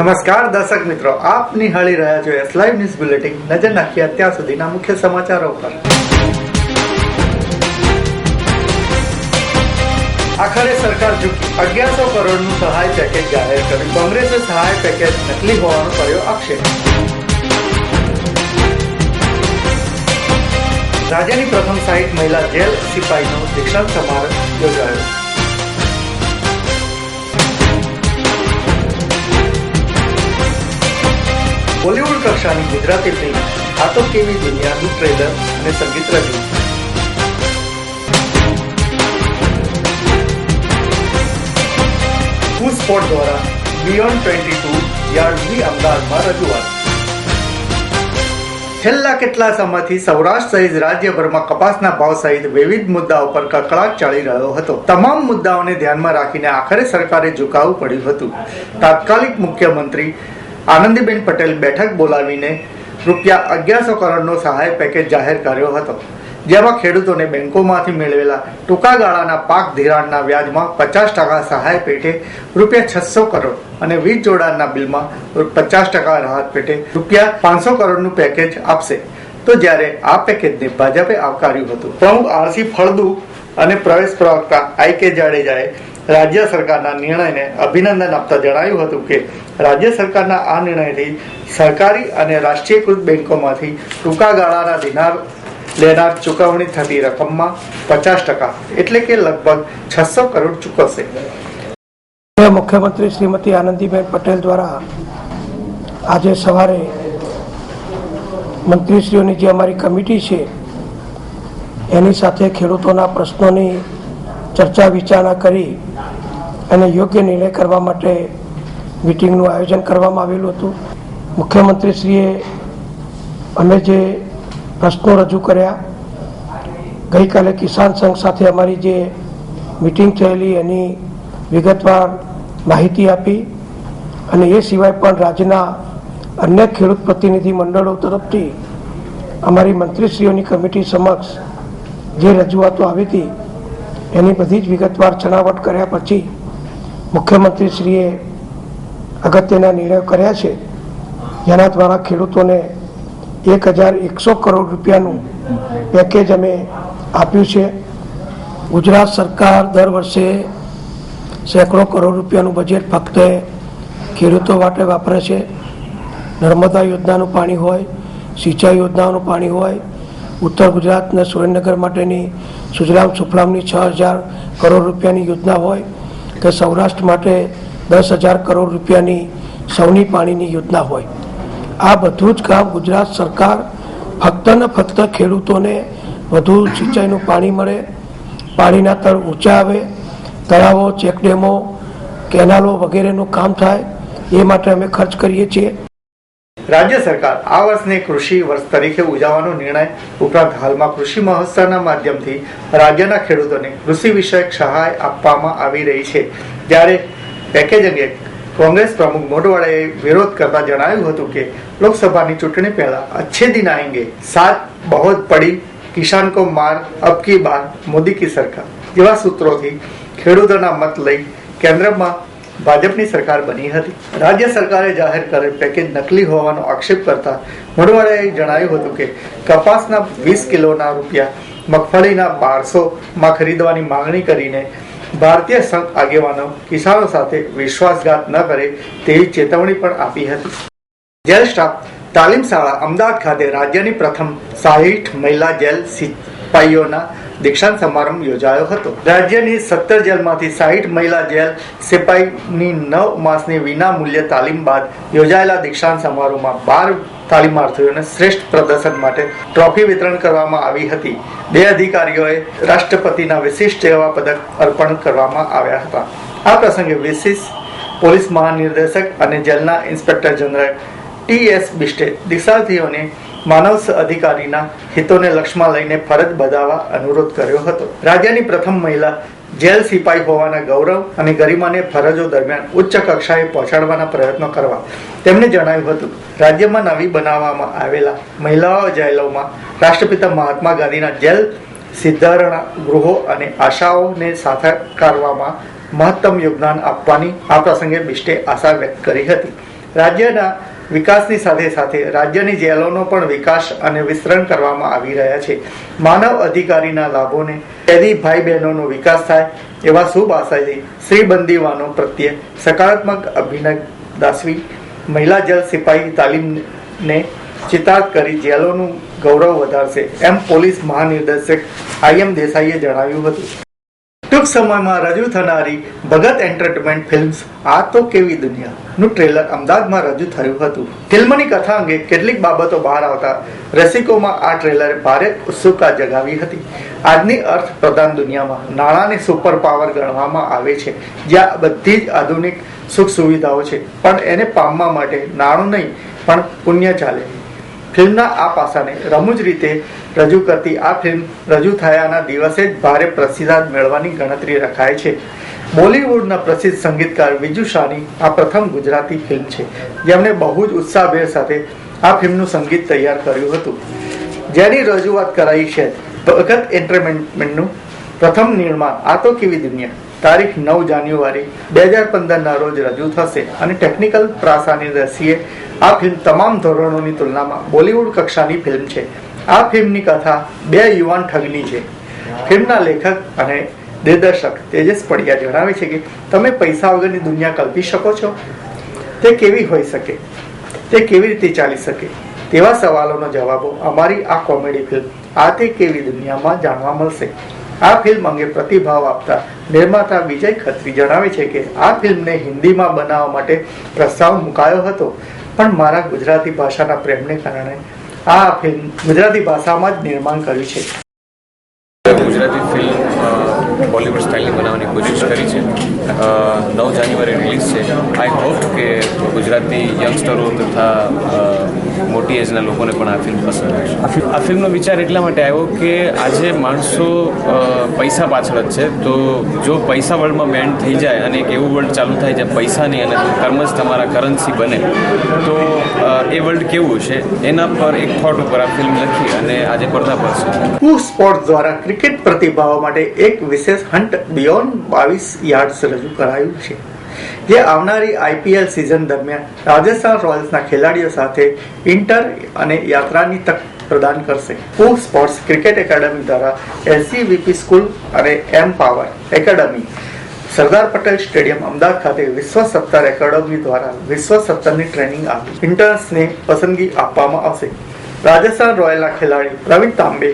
નમસ્કાર, દર્શક મિત્રો. આપ નિહાળી રહ્યા છો એસ લાઈવ ન્યૂઝ બુલેટિન નજર નાખીએ અત્યાર સુધીના મુખ્ય સમાચારો પર. આખરે સરકાર ચૂકી. અગિયારસો કરોડનું સહાય પેકેજ જાહેર કર્યું. કોંગ્રેસે સહાય પેકેજ નકલી હોવાનો કર્યો આક્ષેપ. રાજ્યની પ્રથમ સાહિત મહિલા જેલ સિપાહીનો દીક્ષાંત સમારોહ યોજાયો. બોલિવૂડ કક્ષાની ગુજરાતી ફિલ્મ આ કેવી દુનિયાનું ટ્રેલર અને સંગીત રજૂ. ફૂડ સ્પોટ દ્વારા બિયોન્ડ ટ્વેન્ટી ટુ યાર્ડની અમદાવાદમાં રજૂઆત. છેલ્લા કેટલા સમયથી સૌરાષ્ટ્ર સહિત રાજ્યભરમાં કપાસના ભાવ સહિત વિવિધ મુદ્દાઓ પર કકળાટ ચાલી રહ્યો હતો. તમામ મુદ્દાઓને ધ્યાનમાં રાખીને આખરે સરકારે ઝુકાવવું પડ્યું હતું. તાત્કાલિક મુખ્યમંત્રી આનંદીબેન પટેલ બેઠક બોલાવીને રૂપિયા અગિયારસો કરોડનો સહાય પેકેજ જાહેર કર્યો હતો, જેમાં ખેડૂતોને બેંકોમાંથી મેળવેલા ટૂંકા ગાળાના પાક ધિરાણના વ્યાજમાં પચાસ ટકા સહાય પેટે રૂપિયા છસો કરોડ અને વીજ જોડાણના બિલમાં પચાસ ટકા રાહત પેટે રૂપિયા પાંચસો કરોડનું પેકેજ આપશે. તો જ્યારે આ પેકેજને ભાજપે આવકાર્યું હતું, પ્રમુખ આરસી ફળદુ અને પ્રવેશ પ્રવક્તા આઈ કે જાડેજાએ રાજ્ય સરકારના નિર્ણયને અભિનંદન આપતા જણાવ્યું હતું કે રાજ્ય સરકારના આ નિર્ણયથી સરકારી અને રાષ્ટ્રીયકૃત બેન્કોમાંથી ટૂંકા ગાળાના દિનાર લેનાર ચૂકવણી થતી રકમમાં પચાસ ટકા એટલે કે લગભગ છસો કરોડ ચૂકવશે. મુખ્યમંત્રી શ્રીમતી આનંદીબેન પટેલ દ્વારા આજે સવારે મંત્રીશ્રીઓની જે અમારી કમિટી છે, એની સાથે ખેડૂતોના પ્રશ્નોની ચર્ચા વિચારણા કરી અને યોગ્ય નિર્ણય કરવા માટે મિટિંગનું આયોજન કરવામાં આવેલું હતું. મુખ્યમંત્રીશ્રીએ અમે જે પ્રશ્નો રજૂ કર્યા, ગઈકાલે કિસાન સંઘ સાથે અમારી જે મિટિંગ થયેલી એની વિગતવાર માહિતી આપી અને એ સિવાય પણ રાજ્યના અન્ય ખેડૂત પ્રતિનિધિ મંડળો તરફથી અમારી મંત્રીશ્રીઓની કમિટી સમક્ષ જે રજૂઆતો આવી હતી એની બધી જ વિગતવાર છણાવટ કર્યા પછી મુખ્યમંત્રીશ્રીએ અગત્યના નિર્ણયો કર્યા છે. જેના દ્વારા ખેડૂતોને એક હજાર એકસો કરોડ રૂપિયાનું પેકેજ અમે આપ્યું છે. ગુજરાત સરકાર દર વર્ષે સેંકડો કરોડ રૂપિયાનું બજેટ ફક્ત ખેડૂતો માટે વાપરે છે. નર્મદા યોજનાનું પાણી હોય, સિંચાઈ યોજનાનું પાણી હોય, ઉત્તર ગુજરાત અને સુરેન્દ્રનગર માટેની સુજલામ સુફલામની છ હજાર કરોડ રૂપિયાની યોજના હોય કે સૌરાષ્ટ્ર માટે દસ હજાર કરોડ રૂપિયાની સૌની પાણીની યોજના હોય. આ બધું જ કામ ગુજરાત સરકાર ફક્ત ને ફક્ત ખેડૂતોને વધુ સિંચાઈનું પાણી મળે, પાણીના તળ ઊંચા આવે, તળાવો, ચેકડેમો, કેનાલો વગેરેનું કામ થાય, એ માટે અમે ખર્ચ કરીએ છીએ. રાજ્ય સરકાર આ વર્ષને કૃષિ વર્ષ તરીકે ઉજવવાનો નિર્ણય ઉપરાંત હાલમાં કૃષિ મહોત્સવના માધ્યમથી રાજ્યના ખેડૂતોને કૃષિ વિષયક સહાય આપવામાં આવી રહી છે. જ્યારે પેકેજ અંગે કોંગ્રેસ પ્રમુખ મોઢવાડાએ વિરોધ કરતા જણાવ્યું હતું કે લોકસભાની ચૂંટણી પહેલા અચ્છે દિન આएंगे સાત બહોત પડી કિસાન કો માર અબ કી બાર મોદી કી સરકાર. જેવા સૂત્રોથી ખેડૂતોના મત લઈ કેન્દ્રમાં ભાજપની સરકાર બની હતી. રાજ્ય સરકારે જાહેર કરેલ પેકેજ નકલી હોવાનો આક્ષેપ કરતા મોઢવાડાએ જણાવ્યું હતું કે કપાસના વીસ કિલોના રૂપિયા, મગફળીના બારસોમાં ખરીદવાની માંગણી કરીને ભારતીય સંઘ આગેવાનો કિસાનો સાથે વિશ્વાસઘાત ન કરે તેવી ચેતવણી પણ આપી હતી. જેલ સ્ટાફ તાલીમ શાળા અમદાવાદ ખાતે રાજ્યની પ્રથમ સાહીઠ મહિલા જેલ સિપાહીઓના દીક્ષાંત સમારંભ યોજાયો હતો. રાજ્યની સત્તર જેલમાંથી સાહીઠ મહિલા જેલ સિપાહીની નવ માસની વિના મૂલ્ય તાલીમ બાદ યોજાયેલા દીક્ષાંત સમારોહમાં બાર તાલીમાર્થીઓને શ્રેષ્ઠ પ્રદર્શન માટે ટ્રોફી વિતરણ કરવામાં આવી હતી. બે અધિકારીઓએ રાષ્ટ્રપતિના વિશિષ્ટ સેવા પદક અર્પણ કરવામાં આવ્યા હતા. આ પ્રસંગે વિશિષ્ટ પોલીસ મહાનિર્દેશક અને જેલના ઇન્સ્પેક્ટર જનરલ ટી એસ બિસ્ટે દીક્ષાર્થીઓને માનવ અધિકારીના હિતોને લક્ષ્યમાં લઈને ફરજ બજાવવા અનુરોધ કર્યો હતો. રાજ્યની પ્રથમ મહિલા જેલ સિપાઈ હોવાના ગૌરવ અને ગરિમાને ફરજો દરમિયાન ઉચ્ચ કક્ષાએ પહોંચાડવાના પ્રયત્નો કરવા તેમણે જણાવ્યું હતું. રાજ્યમાં નવી બનાવવામાં આવેલા મહિલાઓ જેલોમાં રાષ્ટ્રપિતા મહાત્મા ગાંધીના જેલ સિદ્ધારણા ગૃહો અને આશાઓને સાકારવામાં મહત્તમ યોગદાન આપવાની આ પ્રસંગે બિસ્ટે આશા વ્યક્ત કરી હતી. રાજ્યના વિકાસની સાથે સાથે રાજ્યની જેલોનો પણ વિકાસ અને વિસ્તરણ કરવામાં આવી રહ્યા છે. માનવ અધિકારીના લાભોને કેદી ભાઈ બહેનોનો વિકાસ થાય એવા શુભ આશયથી શ્રી બંદીવાનો પ્રત્યે સકારાત્મક અભિનય દાસવી મહિલા જલ સિપાહી તાલીમને ચિતાર્થ કરી જેલોનું ગૌરવ વધારશે એમ પોલીસ મહાનિર્દેશક આઈ દેસાઈએ જણાવ્યું હતું. ટૂંક સમયમાં રજૂ થનારી ભગત એન્ટરટેનમેન્ટ ફિલ્મ્સ આ તો કેવી દુનિયાનું ટ્રેલર અમદાવાદમાં રજૂ થયું હતું. ફિલ્મની કથા અંગે કેટલીક બાબતો બહાર આવતા રસિકોમાં આ ટ્રેલરે ભારે ઉત્સુકતા જગાવી હતી. આજની અર્થ પ્રધાન દુનિયામાં નાણાંને સુપર પાવર ગણવામાં આવે છે. જ્યાં બધી જ આધુનિક સુખ સુવિધાઓ છે. પણ એને પામવા માટે નાણું નહીં, પણ પુણ્ય ચાલે. ફિલ્મના આ પાસાને રમૂજ રીતે રજૂ કરતી આ ફિલ્મ રજૂ થયાના દિવસે જ ભારે પ્રતિસાદ મેળવવાની ગણતરી રખાય છે. બોલિવૂડના પ્રસિદ્ધ સંગીતકાર વિજુ શાહની આ પ્રથમ ગુજરાતી ફિલ્મ છે. જેમણે બહુ જ ઉત્સાહભેર સાથે આ ફિલ્મનું સંગીત તૈયાર કર્યું હતું. જેની રજૂઆત કરાઈ છે ભગત એન્ટરટેનમેન્ટનું પ્રથમ નિર્માણ. આ તો કેવી દુનિયા? તારીખ નવ જાન્યુઆરી, બે હજાર પંદરના રોજ રજૂ થશે અને ટેકનિકલ પ્રાસાની રસીએ આ ફિલ્મ તમામ ધોરણોની તુલનામાં બોલિવૂડ કક્ષાની ફિલ્મ છે. આ ફિલ્મની કથા બે યુવાન ઠગની છે. ફિલ્મના લેખક અને દિગ્દર્શક તેજસ પડિયા જણાવે છે કે, તમે પૈસા વગરની દુનિયા કલ્પી શકો છો? તે કેવી હોઈ શકે? તે કેવી રીતે ચાલી શકે? તેવા સવાલોનો જવાબો અમારી આ કોમેડી ફિલ્મ, આ તે કેવી દુનિયામાં જાણવા મળશે? આ ફિલ્મ અંગે પ્રતિભાવ આપતા નિર્માતા વિજય ખત્રી જણાવે છે કે, આ ફિલ્મને હિન્દીમાં બનાવવા માટે પ્રસ્તાવ મુકાયો હતો. પણ મારા ગુજરાતી ભાષાના પ્રેમને કારણે આ ફિલ્મ ગુજરાતી ભાષામાં જ નિર્માણ કર્યું છે. ગુજરાતી ફિલ્મ બોલિવૂડ સ્ટાઇલની બનાવવાની કોશિશ કરી છે. નવ જાન્યુઆરી રિલીઝ છે. આઈ હોપ કે ગુજરાતી યંગસ્ટરો તથા મોટી એજના લોકોને પણ આ ફિલ્મ પસંદ આવશે આ ફિલ્મનો વિચાર એટલા માટે આવ્યો કે આજે માણસો પૈસા પાછળ જ છે. તો જો પૈસા વર્લ્ડમાં બેન્ડ થઈ જાય અને એક એવું વર્લ્ડ ચાલુ થાય જ્યાં પૈસા નહીં અને કર્મ જ તમારા કરન્સી બને તો એ વર્લ્ડ કેવું છે એના પર એક થોટ ઉપર આ ફિલ્મ લખી અને આજે પડદા પર છે. કુ સ્પોર્ટ્સ દ્વારા ક્રિકેટ પ્રતિભાવો માટે એક વિશેષ હન્ટ બિયોન્ડ બાવીસ યાર્ડ્સ રજૂ કરાયું છે. જે આવનારી આઈપીએલ સિઝન દરમિયાન રાજસ્થાન રોયલ્સના ખેલાડીઓ સાથે ઇન્ટર અને યાત્રાની તક પ્રદાન કરશે. કુ સ્પોર્ટ્સ ક્રિકેટ એકેડમી દ્વારા એલસીવીપી સ્કૂલ અને empower academy, Sardar Patel stadium Ahmedabad ખાતે વિશ્વ સત્તર એકેડમી દ્વારા વિશ્વ સત્તરની ટ્રેનિંગ આપી. ઇન્ટર્ન્સને પસંદગી આપવામાં આવશે. રાજસ્થાન રોયલના ખેલાડી પ્રવીણ તાંબે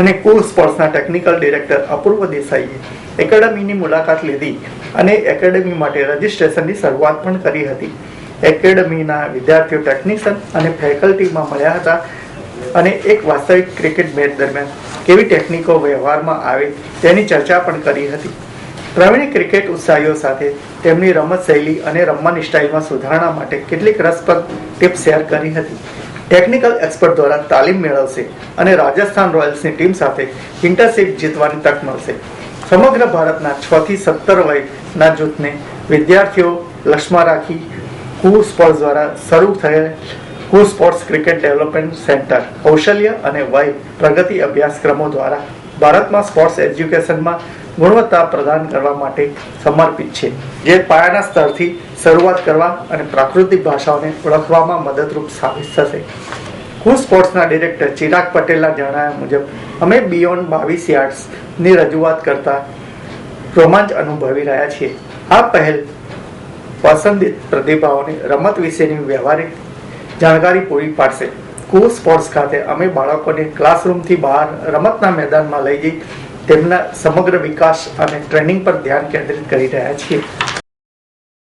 અને કુલ સ્પોર્ટ્સના ટેકનિકલ ડિરેક્ટર અપૂર્વ દેસાઈએ એકેડમીની મુલાકાત લીધી અને એકેડમી માટે રજિસ્ટ્રેશનની શરૂઆત પણ કરી હતી. એકેડમીના વિદ્યાર્થીઓ ટેકનિશિયન અને ફેકલ્ટીમાં મળ્યા હતા અને એક વાસ્તવિક ક્રિકેટ મેચ દરમિયાન કેવી ટેકનિકો વ્યવહારમાં આવે તેની ચર્ચા પણ કરી હતી. પ્રવીણ ક્રિકેટ ઉત્સાહીઓ સાથે તેમની રમત શૈલી અને રમવાની સ્ટાઇલમાં સુધારણા માટે કેટલીક રસપ્રદ ટિપ્સ શેર કરી હતી. ટેકનિકલ એક્સપર્ટ દ્વારા તાલીમ મેળવશે અને રાજસ્થાન રોયલ્સની ટીમ સાથે ઇન્ટરશીપ જીતવાની તક મળશે. સમગ્ર ભારતના છ થી સત્તર વયના જૂથને વિદ્યાર્થીઓ લક્ષમાં રાખી કુ સ્પોર્ટ્સ દ્વારા શરૂ થયેલ કુ સ્પોર્ટ્સ ક્રિકેટ ડેવલપમેન્ટ સેન્ટર કૌશલ્ય અને વય પ્રગતિ અભ્યાસક્રમો દ્વારા ભારતમાં સ્પોર્ટ્સ એજ્યુકેશનમાં ગુણવત્તા પ્રદાન કરવા માટે સમર્પિત છે. જે પાયાના સ્તરથી શરૂઆત કરવા અને પ્રાકૃતિક ભાષાઓને ઓળખવામાં મદદરૂપ સાબિત થશે. હું સ્પોર્ટ્સના ડિરેક્ટર ચિરાગ પટેલના જણાવ્યા મુજબ, અમે બિયોન્ડ બાવીસ યાર્ડ્સની રજૂઆત કરતા રોમાંચ અનુભવી રહ્યા છીએ. આ પહેલ પસંદિત પ્રતિભાઓને રમત વિશેની વ્યવહારિક જાણકારી પૂરી પાડશે. કુ સ્પોર્ટ્સ ખાતે અમે બાળકોને ક્લાસરૂમથી બહાર રમતના મેદાનમાં લઈ જઈ તેમના સમગ્ર વિકાસ અને ટ્રેનિંગ પર ધ્યાન કેન્દ્રિત કરી રહ્યા છીએ.